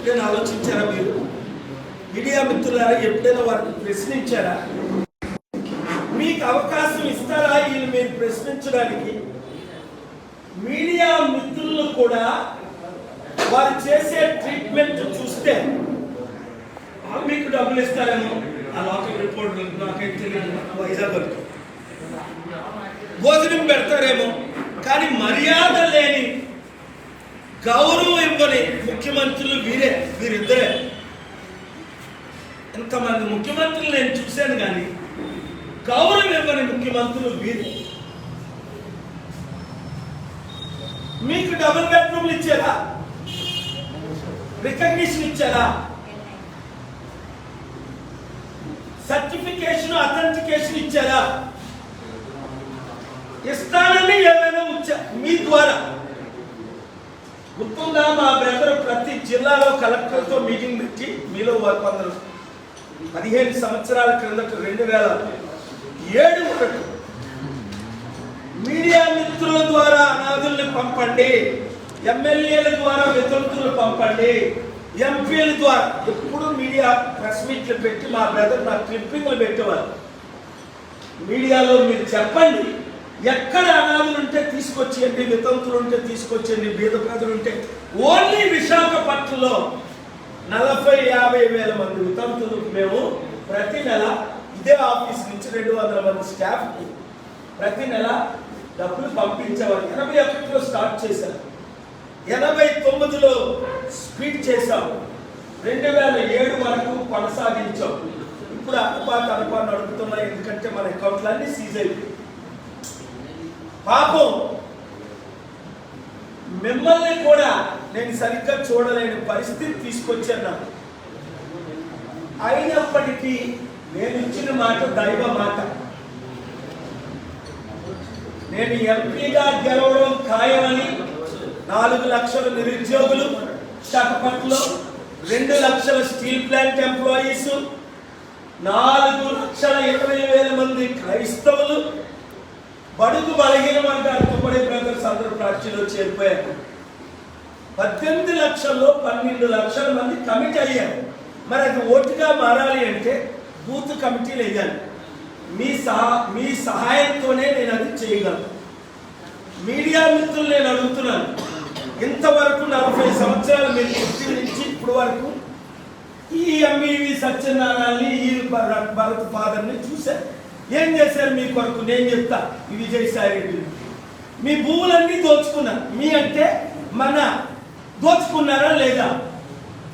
ఎప్పుడైనా ఆలోచించారా మీరు? మీడియా మిత్రులారా ఎప్పుడైనా వారిని ప్రశ్నించారా? మీకు అవకాశం ఇస్తారా వీళ్ళు మీరు ప్రశ్నించడానికి? మీడియా మిత్రులు కూడా వారు చేసే ట్రీట్మెంట్ చూస్తే మీకు డబ్బులు ఇస్తారేమో. ఆ లోకల్ రిపోర్ట్ నాకైతే తెలియదు. వైజాగ్ భోజనం పెడతారేమో. కానీ మర్యాద లేని గౌరవం ఇవ్వని ముఖ్యమంత్రులు వీరే వీరిద్దరే. ఇంతమంది ముఖ్యమంత్రులు నేను చూశాను కానీ గౌరవం ఇవ్వని ముఖ్యమంత్రులు వీరే. మీకు డబుల్ బెడ్రూమ్లు ఇచ్చారా? రికగ్నిషన్ ఇచ్చారా? సర్టిఫికేషన్ అథెంటికేషన్ ఇచ్చారా? ఇస్తానని ఏమైనా ఉంచా మీ ద్వారా. గుర్తుందా మా బ్రదర్ ప్రతి జిల్లాలో కలెక్టర్తో మీటింగ్ పెట్టి మీలో వారు కొందరు పదిహేను సంవత్సరాల క్రిందట రెండు వేల ఏడు ఒకటి మీడియా మిత్రుల ద్వారా అనాథుల్ని పంపండి ఎమ్మెల్యేల ద్వారా వితంతులు పంపండి ఎంపీల ద్వారా. ఎప్పుడు మీడియా ప్రెస్ మీట్లు పెట్టి మా బ్రదర్ నా క్లిప్పింగ్లు పెట్టేవారు. మీడియాలో మీరు చెప్పండి ఎక్కడ అనాథులు ఉంటే తీసుకొచ్చేయండి వితంతులు ఉంటే తీసుకొచ్చేయండి బీద ప్రజలు ఉంటే ఓన్లీ విశాఖపట్నంలో నలభై యాభై వేల మంది వితంతులు మేము ప్రతి నెల ఇదే ఆఫీస్ నుంచి రెండు వందల మంది స్టాఫ్కి ప్రతి నెల డబ్బులు పంపించేవారు ఎనభై ఒకటిలో స్టార్ట్ చేశారు. ఎనభై తొమ్మిదిలో స్పీడ్ చేశాం. రెండు వేల ఏడు వరకు కొనసాగించాం. ఇప్పుడు అనుపాత అనుపాత నడుపుతున్నాయి ఎందుకంటే మన అకౌంట్లన్నీ సీజ్ అయిపోయి పాపం మిమ్మల్ని కూడా నేను సరిగ్గా చూడలేని పరిస్థితి తీసుకొచ్చాను. అయినప్పటికీ నేను ఇచ్చిన మాట దైవ మాట. నేను ఎంపీగా గెలవడం ఖాయమని నాలుగు లక్షల నిరుద్యోగులు విశాఖపట్నంలో రెండు లక్షల స్టీల్ ప్లాంట్ ఎంప్లాయీస్ నాలుగు లక్షల ఇరవై వేల మంది క్రైస్తవులు బడుగు బలహీనం వర్గాలు తుమ్మడి బ్రదర్స్ అందరూ ప్రాచీలో చేరిపోయారు. పద్దెనిమిది లక్షల్లో పన్నెండు లక్షల మంది కమిటీ అయ్యారు. మరి అది ఓటుగా మారాలి అంటే బూత్ కమిటీలు వేయాలి. మీ సహా మీ సహాయంతోనే నేను అది చేయగలను. మీడియా మిత్రులు నేను అడుగుతున్నాను. ఇంతవరకు నలభై సంవత్సరాలు మీరు పుట్టి నుంచి ఇప్పుడు వరకు ఈ ఎంఈవి సత్యనారాయణని ఈ భరత్ ఫాదర్ని చూశారు. ఏం చేశారు మీ కొరకు? నేను చెప్తా. ఈ విజయసాయి రెడ్డి. మీ భూములన్నీ దోచుకున్నారు మీ అంటే మన దోచుకున్నారా లేదా?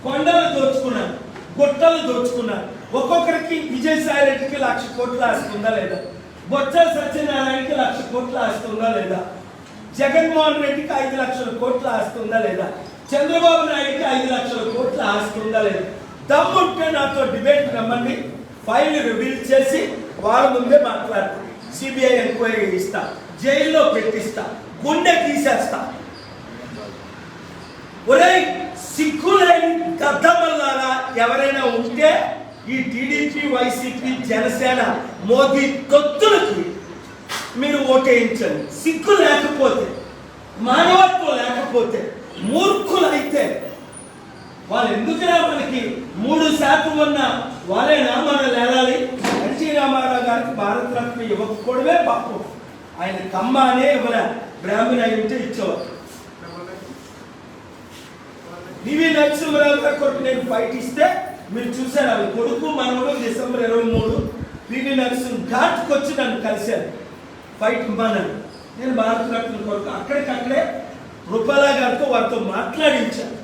కొండలు దోచుకున్నారు గుట్టలు దోచుకున్నారు ఒక్కొక్కరికి విజయసాయి రెడ్డికి లక్ష కోట్లు ఆస్తుందా లేదా? బొత్స సత్యనారాయణకి లక్ష కోట్లు ఆస్తుందా లేదా? జగన్మోహన్ రెడ్డికి ఐదు లక్షల కోట్లు ఆస్తుందా లేదా? చంద్రబాబు నాయుడుకి ఐదు లక్షల కోట్లు ఆస్తుందా లేదా? దమ్ముంటే నాతో డిబేట్ రమ్మండి. ఫైల్ రివీల్ చేసి వాళ్ళ ముందే మాట్లాడతాం సిబిఐ ఎంక్వైరీ ఇస్తా జైల్లో పెట్టిస్తా. గుండె తీసేస్తా. ఒరేయ్ సిగ్గులేని గద్దమల్లారా ఎవరైనా ఉంటే ఈ టీడీపీ వైసీపీ జనసేన మోదీ కొత్తులకి మీరు ఓటేయించండి. సిగ్గు లేకపోతే మానవత్వం లేకపోతే మూర్ఖులైతే వాళ్ళు ఎందుకురా మనకి మూడు శాతం ఉన్న వాళ్ళేనా మనం లేడాలి గారికి భారతరత్న ఇవ్వకపోవడమే పాపం ఆయన కమ్మ అనే ఇవ్వలే బ్రాహ్మణ అయి ఉంటే ఇచ్చేవారు. డివి నరసింహరావు గారి కొరకు నేను బయట ఇస్తే మీరు చూశారు అవి కొడుకు మనవడు డిసెంబర్ ఇరవై మూడు. పివి నరసింహ ఘాట్కి వచ్చి నన్ను కలిశాను ఫైట్ ఇవ్వనని నేను భారతరత్న కొరకు అక్కడికక్కడే రూపాలా గారితో వారితో మాట్లాడించాను.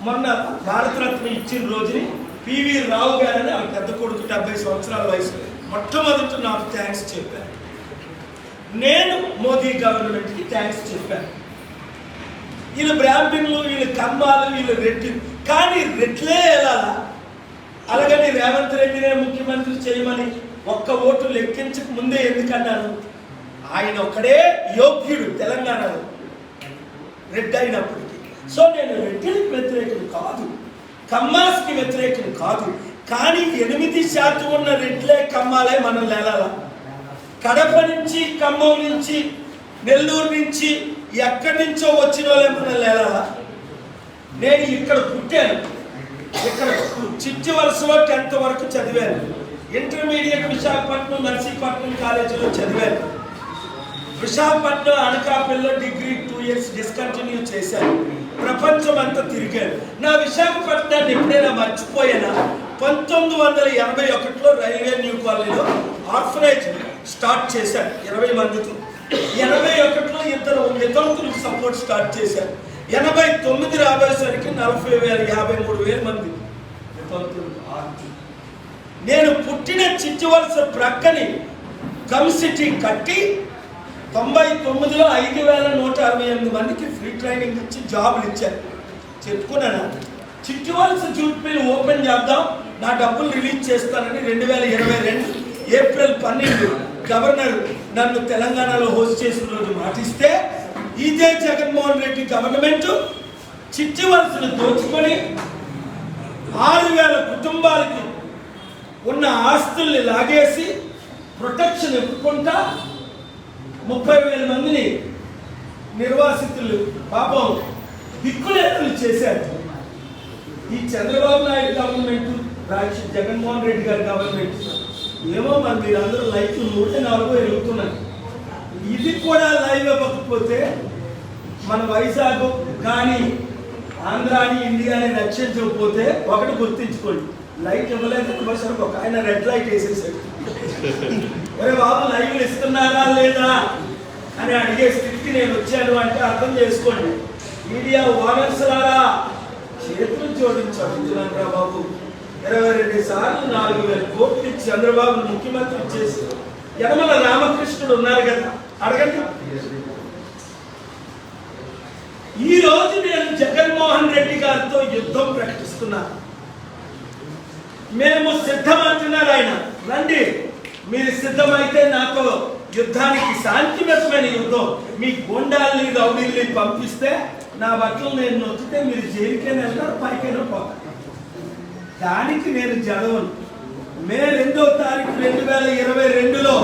మొన్న భారతరత్న ఇచ్చిన రోజుని పివి రావు గారని ఆ పెద్ద కొడుకు డెబ్బై సంవత్సరాల వయసు మొట్టమొదట నాకు థ్యాంక్స్ చెప్పాను నేను మోదీ గవర్నమెంట్కి థ్యాంక్స్ చెప్పాను. వీళ్ళు బ్రాహ్మణులు వీళ్ళు కమ్మాలు వీళ్ళు రెడ్డి కానీ రెడ్లే వెళ్ళాలా అలాగని రేవంత్ రెడ్డినే ముఖ్యమంత్రి చేయమని ఒక్క ఓటు లెక్కించక ముందే ఎందుకన్నాను ఆయన ఒక్కడే యోగ్యుడు తెలంగాణలో. రెడ్డి అయినప్పటికీ. సో నేను రెడ్డికి వ్యతిరేకం కాదు. కమ్మాస్కి వ్యతిరేకం కాదు. కానీ ఎనిమిది శాతం ఉన్న రెడ్లే కమ్మాలే మనం లేలాలా కడప నుంచి ఖమ్మం నుంచి నెల్లూరు నుంచి ఎక్కడి నుంచో వచ్చిన వాళ్ళే మనం లేలాలా నేను ఇక్కడ పుట్టాను. ఇక్కడ చిట్టి వరుసలో టెన్త్ వరకు చదివాను. ఇంటర్మీడియట్ విశాఖపట్నం నర్సీపట్నం కాలేజీలో చదివాను. విశాఖపట్నం అనకాపల్లిలో డిగ్రీ టూ ఇయర్స్ డిస్కంటిన్యూ చేశాను. ప్రపంచం అంతా తిరిగాను నా విశాఖపట్నాన్ని ఎప్పుడైనా మర్చిపోయానా? పంతొమ్మిది వందల ఎనభై ఒకటిలో రైల్వే న్యూ కాలనీలో ఆర్ఫనైజ్ స్టార్ట్ చేశాను ఇరవై మందితో. ఎనభై ఒకటిలో ఇద్దరు వితంతులకు సపోర్ట్ స్టార్ట్ చేశాను ఎనభై తొమ్మిది రాబోయేసరికి నలభై వేల యాభై మూడు వేల మంది వితంతులు నేను పుట్టిన చిచ్చివలస ప్రక్కని గమ్ సిటీ కట్టి తొంభై తొమ్మిదిలో ఐదు వేల నూట అరవై ఎనిమిది మందికి ఫ్రీ ట్రైనింగ్ ఇచ్చి జాబులు ఇచ్చారు. చెప్పుకున్నాను. చిట్టువలస జూట్ ఓపెన్ చేద్దాం. నా డబ్బులు రిలీజ్ చేస్తానని రెండు వేల ఇరవై రెండు ఏప్రిల్ పన్నెండు గవర్నర్ నన్ను తెలంగాణలో హోస్ట్ చేసిన రోజు మాటిస్తే ఇదే జగన్మోహన్ రెడ్డి గవర్నమెంట్ చిట్టివలసలు దోచుకొని ఆరు వేల కుటుంబాలకి ఉన్న ఆస్తుల్ని లాగేసి ప్రొటెక్షన్ ఇవ్వకుండా ముప్పై వేల మందిని నిర్వాసితులు పాపం దిక్కులేతలు చేశారు. ఈ చంద్రబాబు నాయుడు గవర్నమెంట్ రాజ జగన్మోహన్ రెడ్డి గారి గవర్నమెంట్. ఏమో మరి మీరందరూ లైట్లు నూట నాలుగు ఎరుగుతున్నారు ఇది కూడా లైవ్ ఇవ్వకపోతే మన వైజాగ్ కానీ ఆంధ్రాని ఇండియాని రక్షించకపోతే ఒకటి గుర్తించుకోండి. లైట్ ఇవ్వలేదు ఒక ఆయన రెడ్ లైట్ వేసేసాడు. ఒరే బాబు లైవ్లు ఇస్తున్నారా లేదా అని అడిగే స్థితికి నేను వచ్చాను అంటే అర్థం చేసుకోండి. మీడియా ఓనర్స్ లారా చేతులు జోడించాడు బాబు. ఇరవై రెండు సార్లు నాలుగు వేల కోట్లు ఇచ్చి చంద్రబాబు ముఖ్యమంత్రి చేసి యనమల రామకృష్ణుడు ఉన్నారు కదా అడగండి. ఈ రోజు నేను జగన్మోహన్ రెడ్డి గారితో యుద్ధం ప్రకటిస్తున్నాను మేము సిద్ధమంటున్నారు ఆయన. రండి. మీరు సిద్ధమైతే నాతో యుద్ధానికి శాంతియుతమైన యుద్ధం. మీ గుండాల్ని రౌడీల్ని పంపిస్తే నా బట్టలు నేను నొచ్చితే మీరు జైలుకైనా వెళ్తారు పైకైనా పోతారు. దానికి నేను జడవను. మే రెండో తారీఖు రెండు వేల ఇరవై రెండులో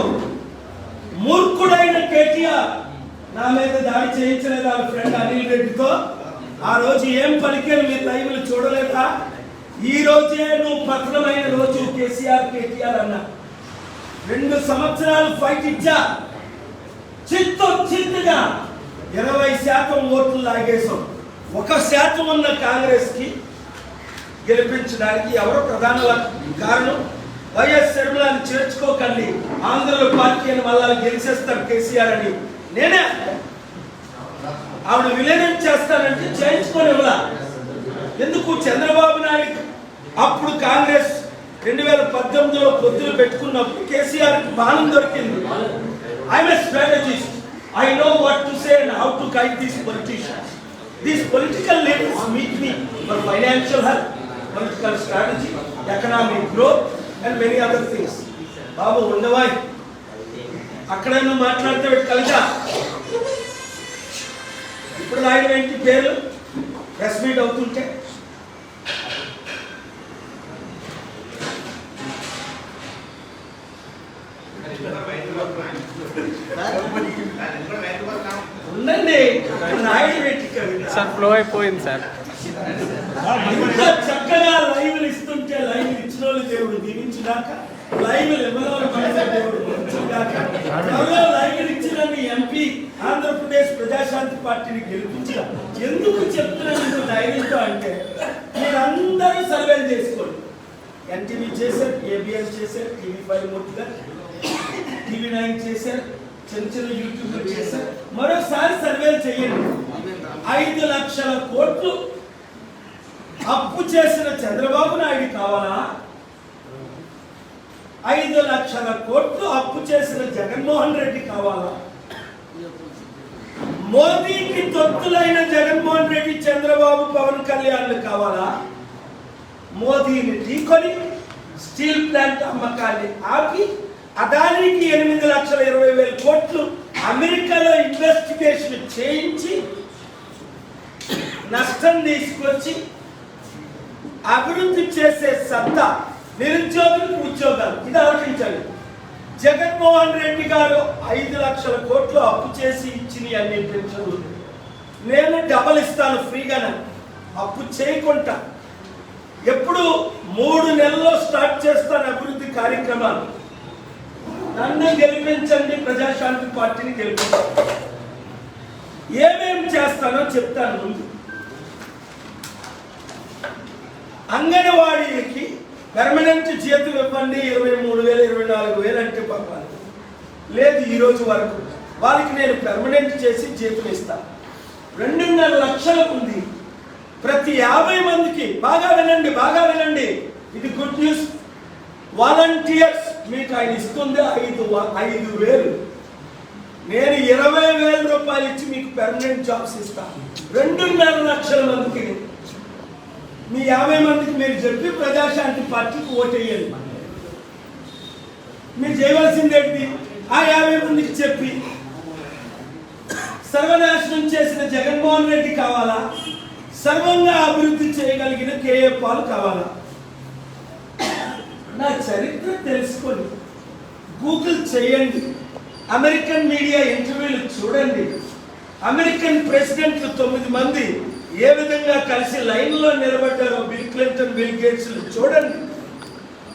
మూర్ఖుడైన కేటీఆర్ నా మీద దాడి చేయించలేదు వాళ్ళ ఫ్రెండ్ అనిల్ రెడ్డితో? ఆ రోజు ఏం పలికాను మీరు లైవ్లు చూడలేదా? ఈ రోజే నువ్వు పతనమైన రోజు కేసీఆర్ కేటీఆర్ అన్నా రెండు సంవత్సరాలు ఫైట్ ఇచ్చా. చిత్తు చిత్తుగా ఇరవై శాతం ఓట్లు లాగేశాం. ఒక శాతం ఉన్న కాంగ్రెస్కి గెలిపించడానికి ఎవరు ప్రధాన కారణం? వైఎస్ శర్మలాని చేర్చుకోకండి. ఆంధ్రలో పార్టీ అని మళ్ళా గెలిచేస్తారు కేసీఆర్ అని. నేనే ఆవిడ విలీనం చేస్తానంటే చేయించుకొని ఎందుకు? చంద్రబాబు నాయుడు అప్పుడు కాంగ్రెస్ రెండు వేల పద్దెనిమిదిలో పొద్దులు పెట్టుకున్నప్పుడు కేసీఆర్ బాణం దొరికింది. I'm a strategist I know what to say and how to guide these politicians these political leaders meet me for financial help political strategy economic growth and many other things బాబు ఉండవాయ్. అక్కడ నువ్వు మాట్లాడితే కలిసా ఇప్పుడు ఆయన ఏంటి పేరు? ప్రెస్ మీట్ అవుతుంటే ఉండండి. సార్ ఫ్లో అయిపోయింది సార్. చక్కగా లైవ్లు ఇస్తుంటే లైవ్ ఇచ్చిన వాళ్ళు దేవుడు దీవించినాక లైవ్లు ఎవరెవరు దేవుడు లైవ్లు ఇచ్చిన మీ ఎంపీ ఆంధ్రప్రదేశ్ ప్రజాశాంతి పార్టీని గెలిపించిన ఎందుకు చెప్తున్నాను ధైర్యంతో అంటే మీరందరూ సర్వేలు చేసుకోండి. ఎన్టీవీ చేశారు ఏబిఎన్ చేశారు టీవీ ఫైవ్ మూర్తిగా టీవీ నాయక్ చేశారు చిన్న చిన్న యూట్యూబ్ చేశారు. మరోసారి సర్వేలు చేయండి. ఐదు లక్షల కోట్లు అప్పు చేసిన చంద్రబాబు నాయుడు కావాలా? ఐదు లక్షల కోట్లు అప్పు చేసిన జగన్మోహన్ రెడ్డి కావాలా? మోదీకి తొత్తులైన జగన్మోహన్ రెడ్డి చంద్రబాబు పవన్ కళ్యాణ్లు కావాలా? మోదీని ఢీకొని స్టీల్ ప్లాంట్ అమ్మకాన్ని ఆపి అదానికి ఎనిమిది లక్షల ఇరవై వేల కోట్లు అమెరికాలో ఇన్వెస్టిగేషన్ చేయించి నష్టం తీసుకొచ్చి అభివృద్ధి చేసే సత్తా నిరుద్యోగులకు ఉద్యోగాలు. ఇది ఆలోచించండి. జగన్మోహన్ రెడ్డి గారు ఐదు లక్షల కోట్లు అప్పు చేసి ఇచ్చిన అన్ని పెన్షన్లు. నేను డబల్ ఇస్తాను ఫ్రీగానే. అప్పు చేయకుండా ఎప్పుడు మూడు నెలల్లో స్టార్ట్ చేస్తాను అభివృద్ధి కార్యక్రమాలు. గెలిపించండి ప్రజాశాంతి పార్టీని గెలిపించండి. ఏమేం చేస్తానో చెప్తాను ముందు. అంగన్వాడీకి పెర్మనెంట్ జీతం ఇవ్వండి ఇరవై మూడు వేలు ఇరవై నాలుగు వేలు అంటే పంపాలి. లేదు ఈ రోజు వరకు. వాళ్ళకి నేను పెర్మనెంట్ చేసి జీతం ఇస్తాను రెండున్నర లక్షలకు ఉంది. ప్రతి యాభై మందికి బాగా వినండి బాగా వినండి. ఇది గుడ్ న్యూస్ వాలంటీర్స్ మీకు ఆయన ఇస్తుంది ఐదు ఐదు వేలు. నేను ఇరవై వేల రూపాయలు ఇచ్చి మీకు పెర్మనెంట్ జాబ్స్ ఇస్తాను రెండున్నర లక్షల మందికి మీ యాభై మందికి మీరు చెప్పి ప్రజాశాంతి పార్టీకి ఓటేయండి మీరు చేయవలసింది ఏంటి? ఆ యాభై మందికి చెప్పి సర్వనాశనం చేసిన జగన్మోహన్ రెడ్డి కావాలా? సర్వంగా అభివృద్ధి చేయగలిగిన కేఏ పాలు కావాలా? నా చరిత్ర తెలుసుకొని గూగుల్ చేయండి. అమెరికన్ మీడియా ఇంటర్వ్యూలు చూడండి. అమెరికన్ ప్రెసిడెంట్లు తొమ్మిది మంది ఏ విధంగా కలిసి లైన్లో నిలబడ్డారో బిల్ క్లింటన్ బిల్ గేట్స్ చూడండి.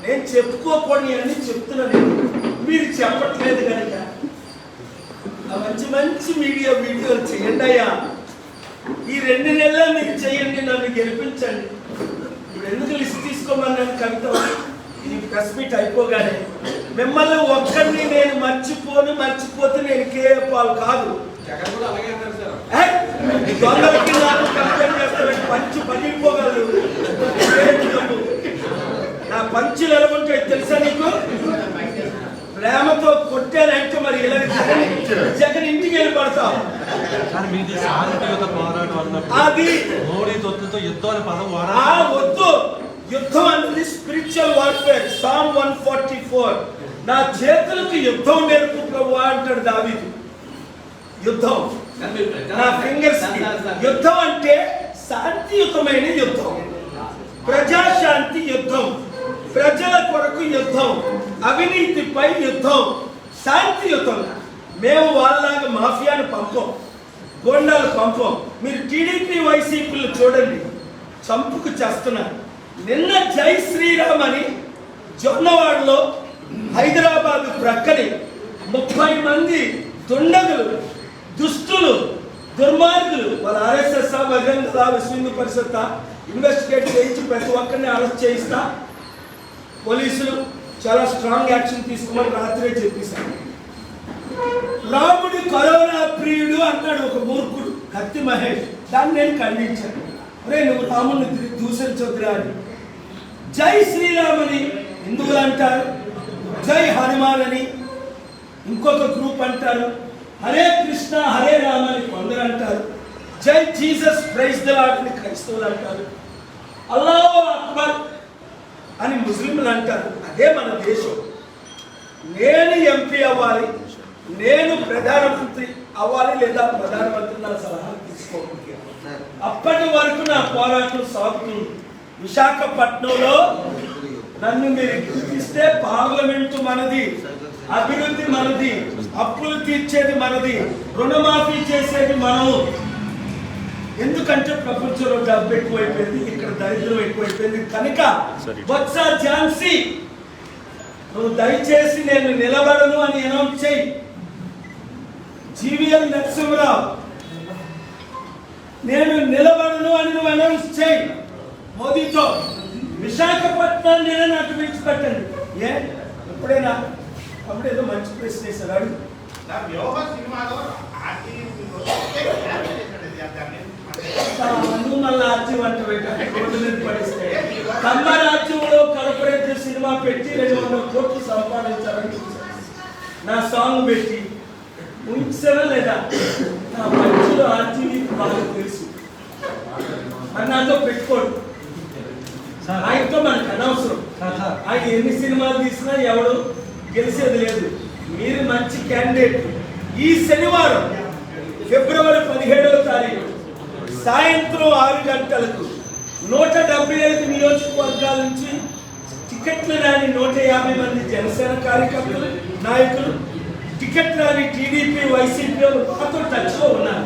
నేను చెప్పుకోకూడని అని చెప్తున్నాను మీరు చెప్పట్లేదు కనుక. మంచి మంచి మీడియా వీడియోలు చేయండి అయ్యా. ఈ రెండు నెలలు మీరు చేయండి నన్ను గెలిపించండి. ఇప్పుడు ఎందుకు లిస్ట్ తీసుకోమన్నాను కవిత? ఈ ప్రెస్ మీట్ అయిపోగానే మిమ్మల్ని ఒక్కడిని నేను మర్చిపోను మర్చిపోతే నేను కేపాల్ కాదు. జగన్ కూడా అలాగే అన్నారు సార్. ఏ? దొంగలకి నాకు కంప్లైంట్ చేస్తాను పంచి నువ్వు? నా పంచులు ఎలా ఉంటాయి తెలుసా నీకు? ప్రేమతో కొట్టానంటే మరి ఇలా జగన్ జగన్ ఇంటికి వెళ్ళి పడతావు కానీ మీది శాంతియుత పోరాటం అన్నప్పుడు అది మోడీ తొత్తుతో యుద్ధం అనే పదం వద్దు. యుద్ధం అనేది spiritual warfare Psalm one forty four నా చేతులకు యుద్ధం నేర్పు ప్రభు అంటాడు దావీదు. యుద్ధం. నా ఫింగర్స్ యుద్ధం అంటే శాంతియుతమైన యుద్ధం. ప్రజాశాంతి యుద్ధం. ప్రజల కొరకు యుద్ధం. అవినీతిపై యుద్ధం. శాంతియుతం. మేము వాళ్ళలాగా మాఫియాను పంపం. గోండాలు పంపం. మీరు టీడీపీ వైసీపీలు చూడండి. చంపుకు చేస్తున్నారు. నిన్న జై శ్రీరామ్ అని జొన్నవాడలో హైదరాబాద్ ప్రక్కని ముప్పై మంది దుండగులు దుష్టులు దుర్మార్గులు వాళ్ళ ఆర్ఎస్ఎస్ బహిరంగ విశ్వ పరిషత్ ఇన్వెస్టిగేట్ చేయించి ప్రతి ఒక్కరిని అరెస్ట్ చేయిస్తా. పోలీసులు చాలా స్ట్రాంగ్ యాక్షన్ తీసుకోమని రాత్రే చెప్పేశారు. రాముడు కరోనా ప్రియుడు అన్నాడు ఒక మూర్ఖుడు కత్తి మహేష్. దాన్ని నేను ఖండించాను. రే నువ్వు రాముడిని దూషించొద్దురా అని. జై శ్రీరామ్ అని హిందువులు అంటారు? జై హనుమాన్ అని ఇంకొక గ్రూప్ అంటారు. హరే కృష్ణ హరే రామ అని కొందరు అంటారు. జై జీసస్ ప్రైజ్ ద క్రైస్తవులు అంటారు. అల్లాహ్ అక్బర్ అని ముస్లింలు అంటారు. అదే మన దేశం. నేను ఎంపీ అవ్వాలి నేను ప్రధానమంత్రి అవ్వాలి లేదా ప్రధానమంత్రి నా సలహా తీసుకోవాలి. అప్పటి వరకు నా పోరాటం సాగుతుంది. విశాఖపట్నంలో నన్ను మీరు గుర్తిస్తే పార్లమెంట్ మనది అభివృద్ధి మనది అప్పులు తీర్చేది మనది రుణమాఫీ చేసేది మనము. ఎందుకంటే ప్రపంచంలో డబ్బు ఎక్కువైపోయింది ఇక్కడ దరిద్రం ఎక్కువైపోయింది. కనుక బొత్స ఝాన్సీ? నువ్వు దయచేసి నేను నిలబడను అని అనౌన్స్ చేయి జీవీఎల్ నరసింహరావు నేను నిలబడను అని నువ్వు అనౌన్స్ చేయి మోదీతో విశాఖపట్నం నేను నాకు విడిచిపెట్టండి ఏ? ఎప్పుడైనా అప్పుడు ఏదో మంచి ప్రశ్న వేశారు అడుగు. రాజ్యంలో కార్పొరేట్ సినిమా పెట్టి రెండు వందల కోట్లు సంపాదించాలని. నా సాంగ్ పెట్టి ఉంచారా లేదా? నా మంచులో ఆర్జీవి బాగా తెలుసు. మరి నాతో పెట్టుకోడు. ఆయనతో మనకు అనవసరం. సార్ సార్ ఆయన ఎన్ని సినిమాలు తీసినా ఎవడు గెలిచేది లేదు. మీరు మంచి క్యాండిడేట్ ఈ శనివారం ఫిబ్రవరి పదిహేడవ తారీఖు సాయంత్రం ఆరు గంటలకు నూట డెబ్బై ఐదు నియోజకవర్గాల నుంచి టికెట్లు రాని నూట యాభై మంది జనసేన కార్యకర్తలు నాయకులు టికెట్ రాని టీడీపీ వైసీపీ వాళ్ళు మాతో టచ్లో ఉన్నారు.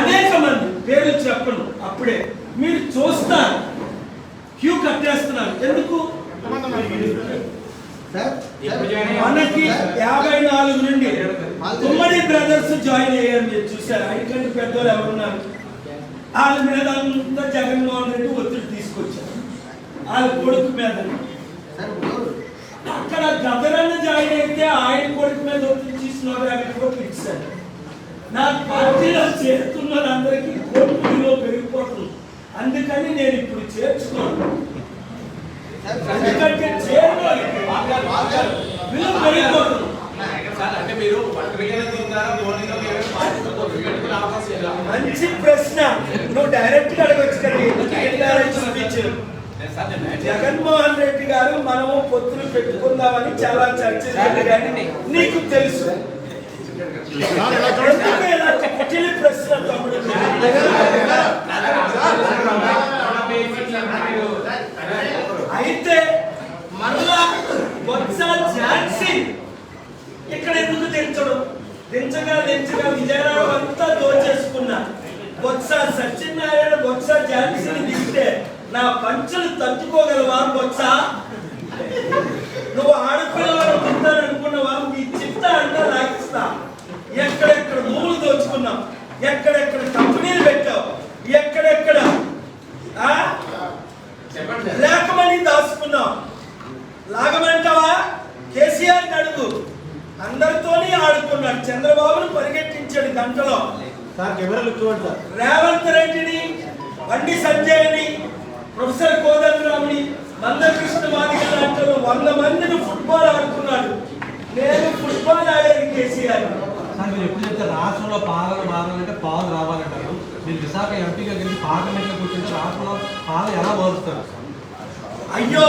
అనేక మంది పేర్లు చెప్పను అప్పుడే. మీరు చూస్తారు. క్యూ కట్టేస్తున్నారు. ఎందుకు? మనకి యాభై నాలుగు నుండి ఉమ్మడి బ్రదర్స్ జాయిన్ అయ్యారు మీరు చూసారు ఐదు పెద్దోళ్ళు ఎవరున్నారు వాళ్ళ మీద అంతా జగన్మోహన్ రెడ్డి ఒత్తిడి తీసుకొచ్చారు. వాళ్ళ కొడుకు మీద. అక్కడ గదరన్న జాయిన్ అయితే ఆయన కొడుకు మీద ఒత్తిడి తీసుకున్నారు అక్కడ కూడా పిలిచారు. నా పార్టీలో చేస్తున్న అందరికీ కోర్టులో పెరిగిపోతుంది అందుకని నేను ఇప్పుడు చేర్చుకోను. ఎందుకంటే సార్ అంటే మీరు మంచి ప్రశ్న. నువ్వు డైరెక్ట్గా అడగచ్చు జగన్మోహన్ రెడ్డి గారు మనము పొత్తులు పెట్టుకుందామని చాలా చర్చ జరిగాయని నీకు తెలుసు. ప్రశ్న తమ్ముడు? అయితే మరలా బొత్స ఝాన్సీ ఇక్కడ ఎందుకు దించడం దించగా దించగా విజయనగరం అంతా దోచేసుకున్నా. బొత్స సత్యనారాయణ బొత్స ఝాన్సీని దింటే నా పంచులు తట్టుకోగలవా బొత్స? నువ్వు ఆడపిల్లలను తింటాననుకున్నావా మీ చిత్త అంతా లాగిస్తా ఎక్కడెక్కడ భూములు దోచుకున్నావు ఎక్కడెక్కడ కంపెనీలు పెట్టావు ఎక్కడెక్కడ ఆ? చెప్పండి సార్ లేకమని దాచుకున్నావు లాగమంటావా కేసీఆర్ అడుగు అందరితోని ఆడుకున్నాడు చంద్రబాబును పరిగెట్టించాడు గంటలో సార్ కెమెరాలు చూడండి సార్ రేవంత్ రెడ్డిని బండి సంజయ్ని ప్రొఫెసర్ కోదండరాముని మందకృష్ణ మాదిగ లాంటి వంద మందిని ఫుట్బాల్ ఆడుకున్నాడు నేను ఫుట్బాల్ ఆడేది కేసీఆర్ సార్ మీరు ఎప్పుడు చెప్తే రాష్ట్రంలో పాలన మారాలంటే పాలు రావాలంటారు మీరు విశాఖ ఎంపీగా గెలిచి పార్లమెంట్లో కూర్చుంటే రాష్ట్రంలో పాలన ఎలా మారుస్తారు అయ్యో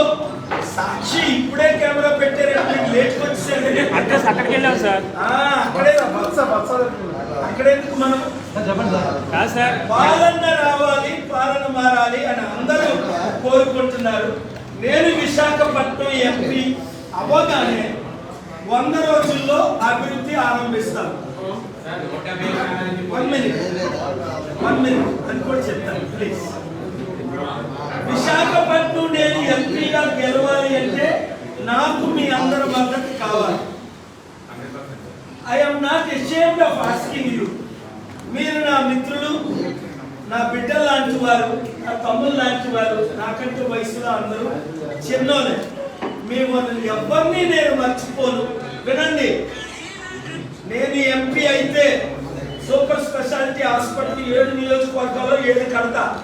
సాక్షి ఇప్పుడే కెమెరా పెట్టారంటే లేట్కి వచ్చేసాడు అడ్రస్ అక్కడికి వెళ్ళాం సార్ ఆ, అక్కడే అక్కడెందుకు మనం? పాలన రావాలి పాలన మారాలి అని అందరూ కోరుకుంటున్నారు. నేను విశాఖపట్నం ఎంపీ అవ్వగానే వంద రోజుల్లో అభివృద్ధి ఆరంభిస్తాను. వన్ మినిట్ వన్ మినిట్ అని కూడా చెప్తాను ప్లీజ్ విశాఖపట్నం నేను ఎంపీగా గెలవాలి అంటే నాకు మీ అందరి మద్దతు కావాలి. I'm not ashamed of asking you మీరు నా మిత్రులు నా బిడ్డలు లాంటి వారు నా తమ్ముళ్ళు లాంటి వారు నాకంటే వయసులో అందరూ చిన్నోనే మిమ్మల్ని ఎవరిని నేను మర్చిపోను. వినండి. నేను ఎంపీ అయితే సూపర్ స్పెషాలిటీ హాస్పిటల్ ఏడు నియోజకవర్గాల్లో ఏడు కడతా.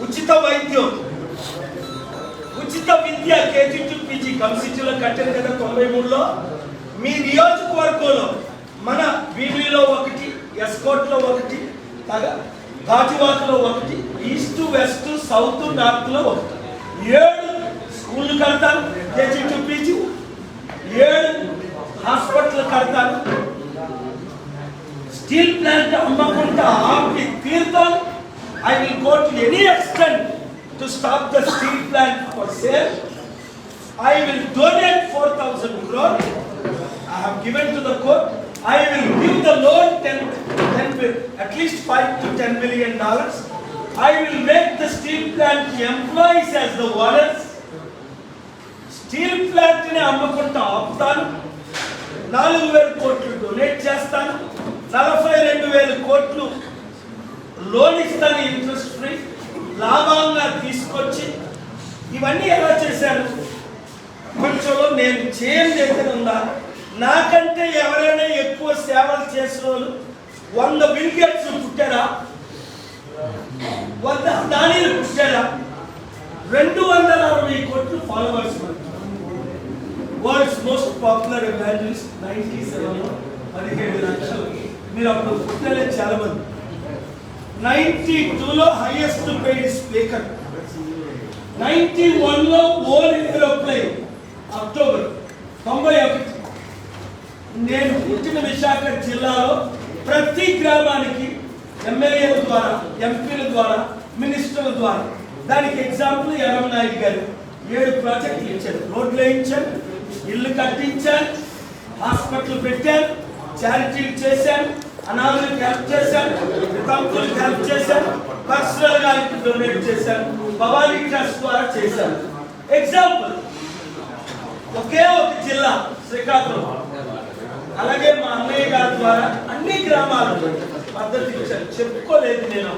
ఉచిత వైద్యం. ఉచిత విద్య కేజీ టు పీజీ కంసిటీలో కట్టారు కదా తొంభై మూడులో. మీ నియోజకవర్గంలో మన వీవిలో ఒకటి ఎస్కోట్లో ఒకటి తగ- ఒకటి ఈస్ట్ వెస్ట్ సౌత్ నార్త్లో ఒకటి. ఏడు స్కూళ్ళు కడతాను తెచ్చి చూపించి ఏడు హాస్పిటల్ కడతాను స్టీల్ ప్లాంట్ అమ్మకుండా ఆపి తీర్థం I will go to any extent to stop the steel plant for sale. Will will donate 4,000 crore. I have given to the court. I will give the loan 10, 10 at least 5 to 10 million dollars. I will make the steel plant employees as the owners. Steel ప్లాంట్ని అమ్మకుండా ఆపుతాను నాలుగు వేల కోట్లు donate చేస్తాను నలభై రెండు వేల కోట్లు లోన్ ఇస్తాను ఇంట్రెస్ట్ ఫ్రీ లాభంగా తీసుకొచ్చి ఇవన్నీ ఎలా చేశాను ప్రపంచంలో నేను చేయం దగ్గర ఉందా నాకంటే ఎవరైనా ఎక్కువ సేవలు చేసిన వాళ్ళు వంద బిల్గేట్స్ పుట్టారా? వంద దానిలు పుట్టారా? రెండు వందల అరవై కోట్లు followers world's most popular evangelist ninety seven పదిహేడు లక్షలు. మీరు అప్పుడు పుట్టలే చాలా మంది నైన్టీ టూలో హైయెస్ట్ పెయిడ్ స్పీకర్ నైన్టీ వన్లో ఓల్ ఏరోప్లేన్ అక్టోబర్ తొంభై ఒకటి. నేను పుట్టిన విశాఖ జిల్లాలో ప్రతి గ్రామానికి ఎమ్మెల్యేల ద్వారా ఎంపీల ద్వారా మినిస్టర్ల ద్వారా దానికి ఎగ్జాంపుల్ ఎర్రం నాయుడు గారు. ఏడు ప్రాజెక్టులు ఇచ్చారు. రోడ్లు వేయించాను ఇల్లు కట్టించాను హాస్పిటల్ పెట్టాను చారిటీలు చేశాను అనాథులకు హెల్ప్ చేశాను వితంతులకు హెల్ప్ చేశాను పర్సనల్గా డొనేట్ చేశాను భవానీ ట్రస్ట్ ద్వారా చేశాను ఎగ్జాంపుల్ ఒకే ఒక జిల్లా శ్రీకాకుళం. అలాగే మా అన్నయ్య గారి ద్వారా అన్ని గ్రామాలు మద్దతు ఇచ్చారు. చెప్పుకోలేదు నేను.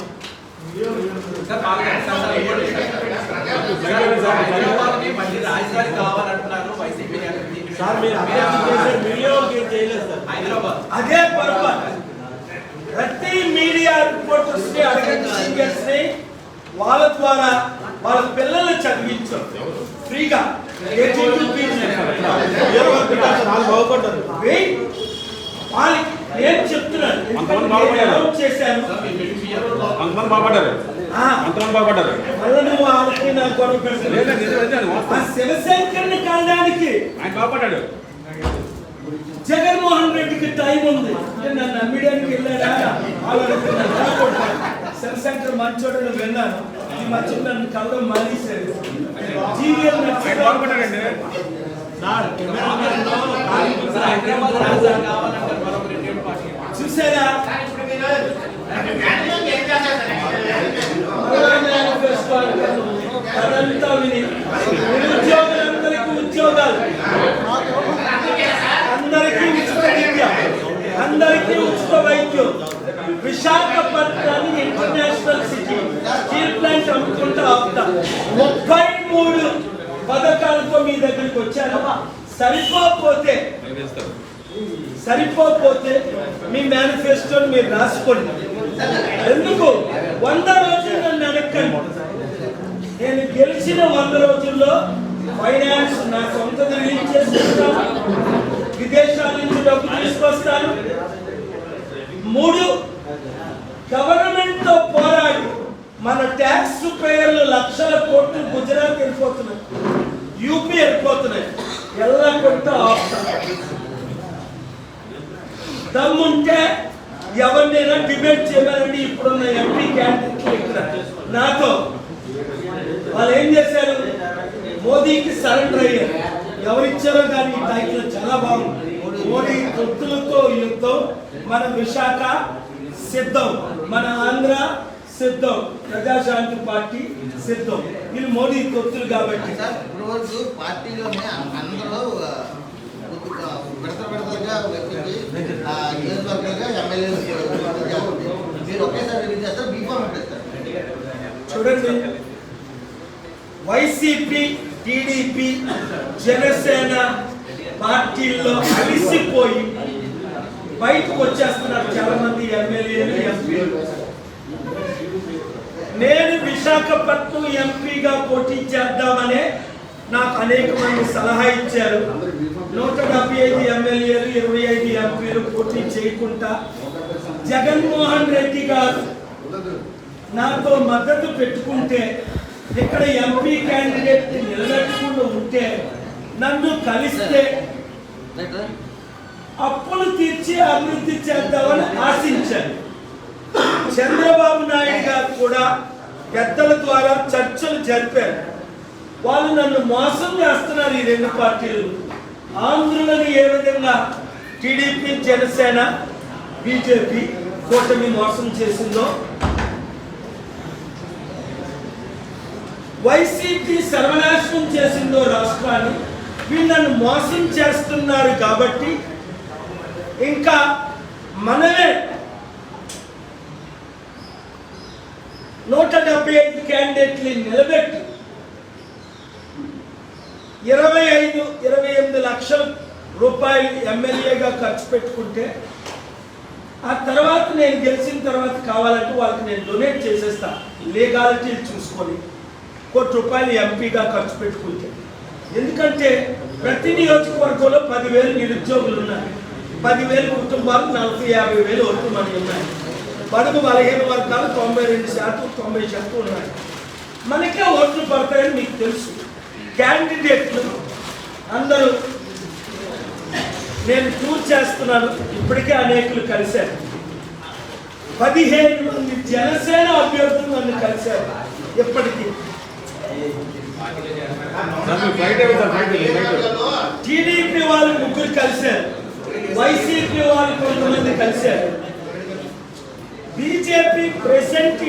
మళ్ళీ రాజధాని కావాలంటున్నారు వైసీపీ హైదరాబాద్. అదే పొరపాటు. ప్రతి మీడియా రిపోర్టర్స్ని అడగండి సీనియర్స్ని వాళ్ళ ద్వారా వాళ్ళ పిల్లల్ని చదివించరు ఫ్రీగా. వెయిట్. వాళ్ళకి నేను చెప్తున్నాను చేశాను అంతమంది బాగుపడ్డారు అంతమంది బాగుపడ్డారు మళ్ళీ నువ్వు వాళ్ళకి నాకు గొడవ. శివశంకర్ని కలడానికి ఆయన బాగుపడ్డాడు జగన్మోహన్ రెడ్డికి టైం ఉంది నన్ను నమ్మడానికి వెళ్ళాడా. శివశంకర్ మంచోడని విన్నాను ఈ మధ్య నన్ను కలవడం మానేశారు జీవీఎల్ బాగుపడ్డాడండి అదంతా విని నిరుద్యోగులందరికీ ఉద్యోగాలు అందరికీ ఉచిత విద్య అందరికీ ఉచిత వైద్యం విశాఖపట్నాన్ని ఇంటర్నేషనల్ సిటీ స్టీల్ ప్లాంట్ అమ్ముకుంటా ముప్పై మూడు పథకాలతో మీ దగ్గరికి వచ్చారమ్మా. సరిపోతే సరిపోతే మీ మేనిఫెస్టోని మీరు రాసుకోండి. ఎందుకు? వంద రోజులు నన్ను అడగండి నేను గెలిచిన వంద రోజుల్లో ఫైనాన్స్ నా సొంత నిర్ణయించే చేస్తాను విదేశాల నుంచి డబ్బు తీసుకొస్తాను మూడు గవర్నమెంట్తో పోరాడి మన ట్యాక్స్ పేర్లు లక్షల కోట్లు గుజరాత్ వెళ్ళిపోతున్నాయి యూపీ వెళ్ళిపోతున్నాయి ఎలా కొట్ట దమ్ముంటే ఎవరినైనా డిబేట్ చేయమనండి ఇప్పుడున్న ఎంపీ క్యాండిడేట్లు ఇక్కడ నాతో వాళ్ళు ఏం చేశారు మోదీకి సరెండర్ అయ్యారు ఎవరిచ్చారో కానీ ఈ టైటిల్ చాలా బాగుంది మోడీ తొత్తులతో యుద్ధం మన విశాఖ సిద్ధం మన ఆంధ్ర సిద్ధం ప్రజాశాంతి పార్టీ సిద్ధం తొత్తులు కాబట్టి. సార్ రోజు పార్టీలోనే అందరూ ఆ, కొద్దిగా విడత విడతలుగా నియోజకవర్గాలుగా ఎమ్మెల్యేలు మీరు ఒకేసారి రిలీజ్ చేస్తారు బీఫామ్ చూడండి. వైసీపీ టీడీపీ జనసేన పార్టీల్లో అలిసిపోయి బయటకు వచ్చేస్తున్నారు చాలా మంది ఎమ్మెల్యేలు. ఎంపీలు నేను విశాఖపట్నం ఎంపీగా పోటీ చేద్దామనే నాకు అనేక మంది సలహా ఇచ్చారు. నూట డెబ్బై ఐదు ఎమ్మెల్యేలు ఇరవై ఐదు ఎంపీలు పోటీ చేయకుండా జగన్మోహన్ రెడ్డి గారు నాతో మద్దతు పెట్టుకుంటే ఇక్కడ ఎంపీ క్యాండిడేట్ నిలబెట్టకుండా ఉంటే నన్ను కలిస్తే అప్పులు తీర్చి అభివృద్ధి చేద్దామని ఆశించాను. చంద్రబాబు నాయుడు గారు కూడా పెద్దల ద్వారా చర్చలు జరిపారు. వాళ్ళు నన్ను మోసం చేస్తున్నారు ఈ రెండు పార్టీలు. ఆంధ్రులను ఏ విధంగా టీడీపీ జనసేన బీజేపీ కూటమి మోసం చేసిందో వైసీపీ సర్వనాశనం చేసిందో రాష్ట్రాన్ని నన్ను మోసం చేస్తున్నారు కాబట్టి ఇంకా మనమే నూట డెబ్బై ఐదు క్యాండిడేట్లు నిలబెట్టి ఇరవై ఐదు ఇరవై ఎనిమిది లక్షల రూపాయలు ఎమ్మెల్యేగా ఖర్చు పెట్టుకుంటే ఆ తర్వాత నేను గెలిచిన తర్వాత కావాలంటే వాళ్ళకి నేను డొనేట్ చేసేస్తా. లీగాలిటీలు చూసుకొని కోటి రూపాయలు ఎంపీగా ఖర్చు పెట్టుకుంటే. ఎందుకంటే ప్రతి నియోజకవర్గంలో పదివేలు నిరుద్యోగులు ఉన్నారు. పదివేలు కుటుంబాలు నలభై యాభై వేలు ఓట్లు మనకి ఉన్నాయి. బడుగు బలహీన వర్గాలు తొంభై రెండు శాతం తొంభై శాతం ఉన్నాయి. మనకే ఓట్లు పడతాయని మీకు తెలుసు. క్యాండిడేట్లు అందరూ నేను టూర్ చేస్తున్నాను ఇప్పటికే అనేకులు కలిశారు. పదిహేను మంది జనసేన అభ్యర్థులు నన్ను కలిశారు ఇప్పటికీ. టీడీపీ వాళ్ళు ముగ్గురు కలిశారు వైసీపీ వాళ్ళు కొంతమంది కలిశారు. BJP present